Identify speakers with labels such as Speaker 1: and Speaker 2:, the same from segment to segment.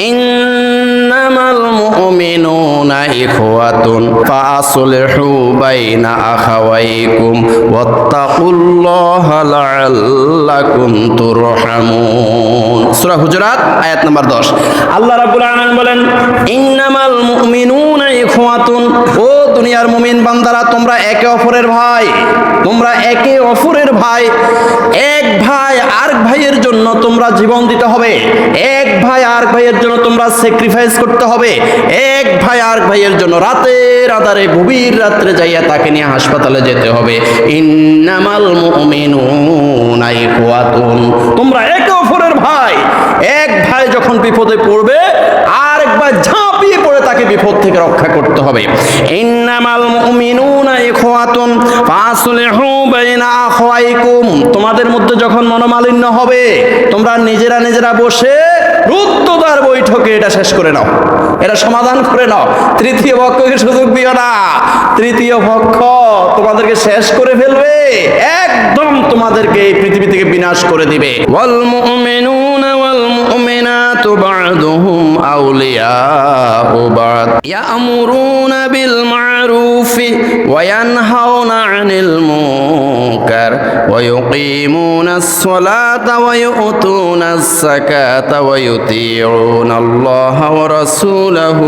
Speaker 1: ইন্নামাল মুমিনুনা ইখওয়াতুন ফাসলিহু বাইনা আখাওয়াইকুম ওয়াত্তাকুল্লাহা লাআল্লাকুম তুরহামুন সূরা হুজুরাত আয়াত নাম্বার 10 আল্লাহ রাব্বুল আলামিন বলেন, ইন্নামাল মুমিনুনা ইখওয়াতুন। ও দুনিয়ার মুমিন বান্দারা, তোমরা একে অপরের ভাই, তোমরা একে অপরের ভাই, এক ভাই আর ভাইয়ের জন্য তোমরা জীবন দিতে হবে, এক ভাই আর ভাইয়ের জন্য তোমরা স্যাক্রিফাইস করতে হবে, এক ভাই আর ভাইয়ের জন্য রাতের আধারে গভীর রাত্রে যাইয়া তাকে নিয়ে হাসপাতালে যেতে হবে। ইন্নামাল মুমিনুনা ইখওয়াতুন। তোমরা একে অপরের ভাই। এক ভাই যখন বিপদে পড়বে, আরেক ভাই ঝাঁপিয়ে পড়ে তাকে বিপদ থেকে রক্ষা করতে হবে। ইন্নামাল মুমিনুনা ইখওয়াতুন। ফাসলিহু বাইনা আখওয়াইকুম। তোমাদের মধ্যে যখন মনোমালিন্য হবে, তোমরা নিজেরা নিজেরা বসে রুদ্ধদ্বার বৈঠকে এটা শেষ করে নাও। এটা সমাধান করে নাও। তৃতীয় পক্ষকে সুযোগ দিও না। তৃতীয় পক্ষ তোমাদেরকে শেষ করে ফেলবে। একদম তোমাদেরকে এই পৃথিবী থেকে বিনাশ করে দিবে। ওয়াল মুমিনুনা ওয়াল মুমিনাতু বা'দুহুম আউলিয়াউ বা'দ ইয়ামুরুনা বিল মা'রুফি ওয়া ইয়ানহাউনা আনিল মুনকার ওয়া ইউকিমুনাস সালাতা ওয়া ইউতুনাস যাকাতা ওয়া ইউতিউনা আল্লাহা ওয়া রাসূলাহু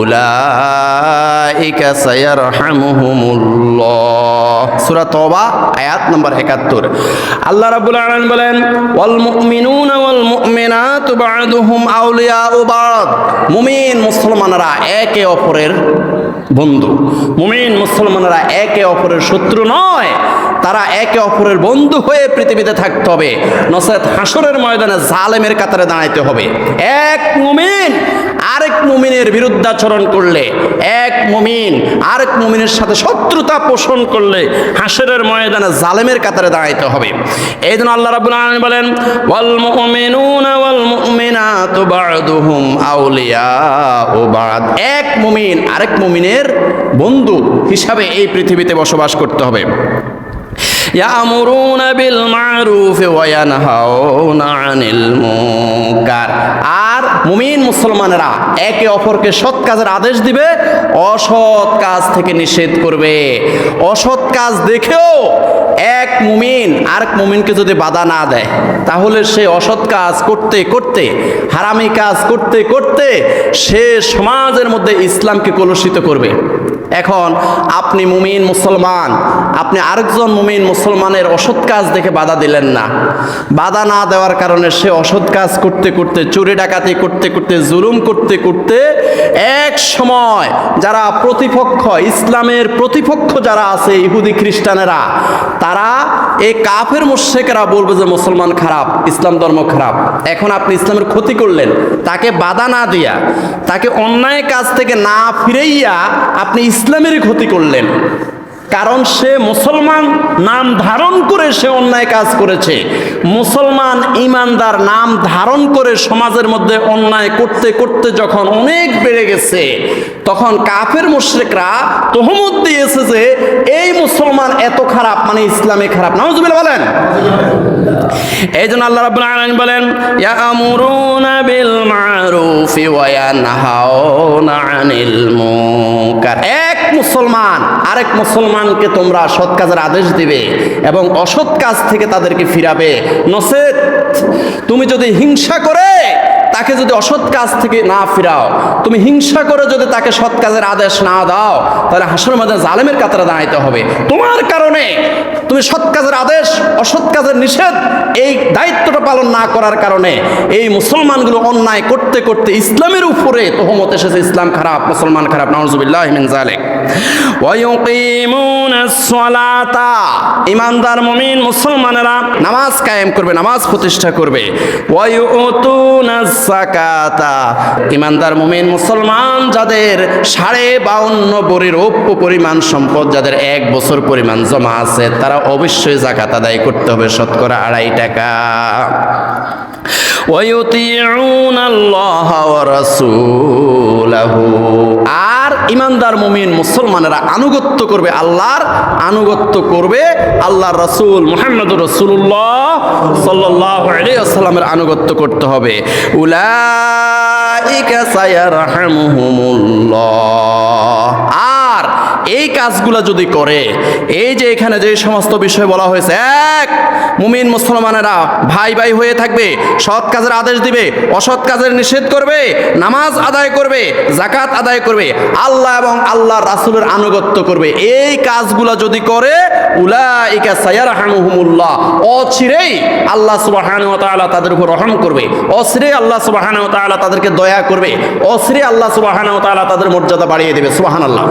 Speaker 1: উলাইকা সায়ারহামুহুমুল্লাহ সূরা তওবা আয়াত নম্বর 71 আল্লাহ রাব্বুল আলামিন বলেন ওয়াল মুমিনুনা ওয়াল মুমিনাতু বা'দুহুম বা'দ মুমিন মুসলমানরা একে অপরের বন্ধু। মুমিন মুসলমানরা একে অপরের শত্রু নয়, তারা একে অপরের বন্ধু হয়ে পৃথিবীতে থাকতে হবে। নসেত হাসরের ময়দানে জালেমের কাতারে দাঁড়াইতে হবে। এক মুমিন আরেক মুমিনের বিরুদ্ধাচরণ করলে এক মুমিন আরেক মুমিনের সাথে শত্রুতা পোষণ করলে হাসরের ময়দানে জালেমের কাতারে দাঁড়াইতে হবে এই জন্য আল্লাহ রাব্বুল আলামিন বলেন ওয়াল মুমিনুনা ওয়াল মুমিনাতু বা'দুহুম আউলিয়াউ বা'দ এক মুমিন আরেক মুমিনের বন্ধু হিসাবে এই পৃথিবীতে বসবাস করতে হবে يأمرون بالمعروف وينهون عن المنكر আর মুমিন মুসলমানেরা একে অপরকে সৎ কাজের আদেশ দিবে, অসৎ কাজ থেকে নিষেধ করবে। অসৎ কাজ দেখেও এক মুমিন আরেক মুমিনকে যদি বাধা না দেয়, তাহলে সে অসৎ কাজ করতে করতে, হারামি কাজ করতে করতে সে সমাজের মধ্যে ইসলামকে কলুষিত করবে। এখন আপনি মুমিন মুসলমান, আপনি আরেকজন মুমিন মুসলমানের অসৎ কাজ দেখে বাধা দিলেন না। বাধা না দেওয়ার কারণে সে অসৎ কাজ করতে করতে করতে, চুরি ডাকাতি করতে করতে, জুলুম করতে করতে এক সময় যারা প্রতিপক্ষ, ইসলামের প্রতিপক্ষ যারা আছে, ইহুদি খ্রিস্টানেরা, তারা এই কাফের মুশেকেরা বলবে যে মুসলমান খারাপ, ইসলাম ধর্ম খারাপ। এখন আপনি ইসলামের ক্ষতি করলেন, তাকে বাধা না দিয়া, তাকে অন্যায় কাজ থেকে না ফিরাইয়া আপনি ইসলামেরই ক্ষতি করলেন। কারণ সে মুসলমান, নাম ধারণ করে সে অন্যায় কাজ করেছে। মুসলমান ইমানদার নাম ধারণ করে সমাজের মধ্যে অন্যায় করতে করতে যখন অনেক বেড়ে গেছে, তখন কাফের মুশ্রিকরা তহমত দিয়েছে যে, এই মুসলমান এত খারাপ মানে ইসলামে খারাপ। নাউজুবিল্লাহ বলেন। এই জন্য আল্লাহ রাব্বুল আলামিন বলেন, ইয়ামুরুনা মারুফি ওয়া ইয়ানহাউনা আনিল মুনকার। মুসলমান, আরেক মুসলমানকে তোমরা সৎ কাজের আদেশ দিবে এবং অসৎ কাজ থেকে তাদেরকে ফিরাবে। নসেত তুমি যদি হিংসা করে তাকে যদি অসৎ কাজ থেকে না ফিরাও, তুমি হিংসা করে যদি তাকে সৎ কাজের আদেশ না দাও, তাহলে হাসর মধ্যে জালেমের কাতারে দাঁড়াইতে হবে। তোমার কারণে তুমি সৎ কাজের আদেশ, অসৎ কাজের নিষেধ, এই দায়িত্বটা পালন না করার কারণে এই মুসলমানগুলো অন্যায় করতে করতে ইসলামের উপরে তহমত এসেছে। ইসলাম খারাপ, মুসলমান খারাপ সালাতা। ইমানদার মুমিন মুসলমানেরা নামাজ কায়েম করবে, নামাজ প্রতিষ্ঠা করবে। ওয়ায়ুতুনাস সাকাতা। ইমানদার মুমিন মুসলমান যাদের সাড়ে বাউন্ন বরের অপ্য পরিমাণ সম্পদ যাদের এক বছর পরিমাণ জমা আছে, তারা অবশ্যই জাকাত আদায় করতে হবে শতকরা আড়াই টাকা। আর ইমানদার মুমিন মুসলমানেরা আনুগত্য করবে আল্লাহর, আনুগত্য করবে আল্লাহর রসুল মোহাম্মদ রসুল্লাহ সাল্লাহ আলাইসাল্লামের আনুগত্য করতে হবে। আর এই কাজগুলো যদি করে, এই যে এখানে যে সমস্ত বিষয় বলা হয়েছে, এক, মুমিন মুসলমানেরা ভাই ভাই হয়ে থাকবে, সৎ কাজের আদেশ দিবে, অসৎ কাজের নিষেধ করবে, নামাজ আদায় করবে জাকাত আদায় করবে, আল্লাহ এবং আল্লাহ রাসূলের আনুগত্য করবে। এই কাজগুলো যদি করে, উলাইকা সায়ারহামুহুমুল্লাহ, অচিরেই আল্লাহ সুবহানাহু ওয়া তাদের উপর রহম করবে, অচিরেই আল্লাহ সুবহানাহু ওয়া তাদেরকে দয়া করবে, অচিরেই আল্লাহ সুবহানাহু ওয়া তাদের মর্যাদা বাড়িয়ে দেবে, সুবহানাল্লাহ।